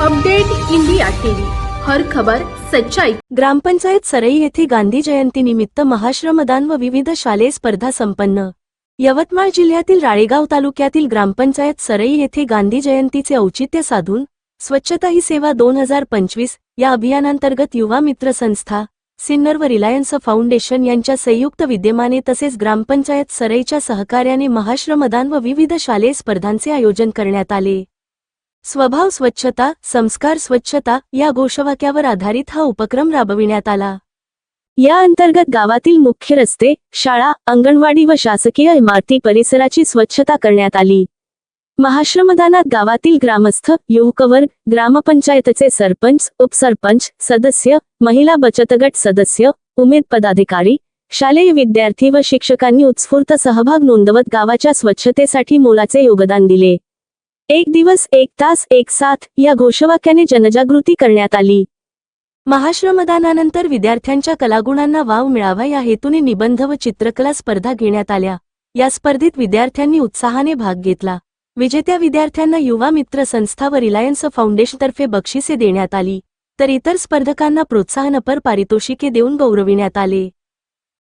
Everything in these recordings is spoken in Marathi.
Update India TV. हर खबर सच्चाई. ग्रामपंचायत सरई येथे गांधी जयंतीनिमित्त महाश्रमदान व विविध शालेय स्पर्धा संपन्न. यवतमाळ जिल्ह्यातील राळेगाव तालुक्यातील ग्रामपंचायत सरई येथे गांधी जयंतीचे औचित्य साधून स्वच्छता ही सेवा दोन हजार पंचवीस या अभियानांतर्गत युवा मित्र संस्था सिन्नर व रिलायन्स फाउंडेशन यांच्या संयुक्त विद्यमाने तसेच ग्रामपंचायत सरईच्या सहकार्याने महाश्रमदान व विविध शालेय स्पर्धांचे आयोजन करण्यात आले. स्वभाव स्वच्छता संस्कार स्वच्छता या घोषवाक्यावर आधारित हा उपक्रम राबविण्यात आला. या अंतर्गत गावातील मुख्य रस्ते शाळा अंगणवाडी व शासकीय इमारती परिसराची स्वच्छता करण्यात आली. महाश्रमदानात गावातील ग्रामस्थ युवकवर ग्रामपंचायतचे सरपंच उपसरपंच सदस्य महिला बचत गट सदस्य उमेद पदाधिकारी शालेय विद्यार्थी व शिक्षकांनी उत्स्फूर्त सहभाग नोंदवत गावाच्या स्वच्छतेसाठी मोलाचे योगदान दिले. एक दिवस एक तास एक साथ या घोषवाक्याने जनजागृती करण्यात आली. महाश्रमदानानंतर विद्यार्थ्यांच्या कलागुणांना वाव मिळावा या हेतूने निबंध व चित्रकला स्पर्धा घेण्यात आल्या. या स्पर्धेत विद्यार्थ्यांनी उत्साहाने भाग घेतला. विजेत्या विद्यार्थ्यांना युवा मित्र संस्था व रिलायन्स फाउंडेशनतर्फे बक्षिसे देण्यात आली. तर इतर स्पर्धकांना प्रोत्साहनपर पारितोषिके देऊन गौरविण्यात आले.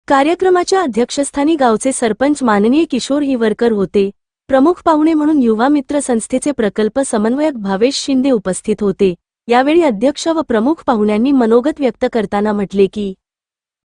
कार्यक्रमाच्या अध्यक्षस्थानी गावचे सरपंच माननीय किशोर हिवरकर होते. प्रमुख पाहुणे म्हणून युवा मित्र संस्थेचे प्रकल्प समन्वयक भावेश शिंदे उपस्थित होते. यावेळी अध्यक्ष व प्रमुख पाहुण्यांनी मनोगत व्यक्त करताना म्हटले की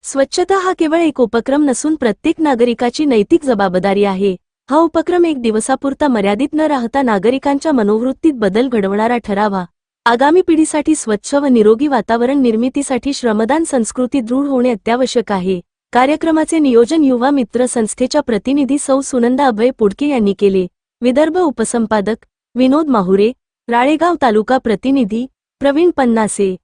स्वच्छता हा केवळ एक उपक्रम नसून प्रत्येक नागरिकाची नैतिक जबाबदारी आहे. हा उपक्रम एक दिवसापुरता मर्यादित न राहता नागरिकांच्या मनोवृत्तीत बदल घडवणारा ठरावा. आगामी पिढीसाठी स्वच्छ व निरोगी वातावरण निर्मितीसाठी श्रमदान संस्कृती दृढ होणे अत्यावश्यक आहे. कार्यक्रमाचे नियोजन युवा मित्र संस्थेच्या प्रतिनिधी सौ सुनंदा अभय पुडके यांनी केले. विदर्भ उपसंपादक विनोद माहुरे राळेगाव तालुका प्रतिनिधी प्रवीण पन्नासे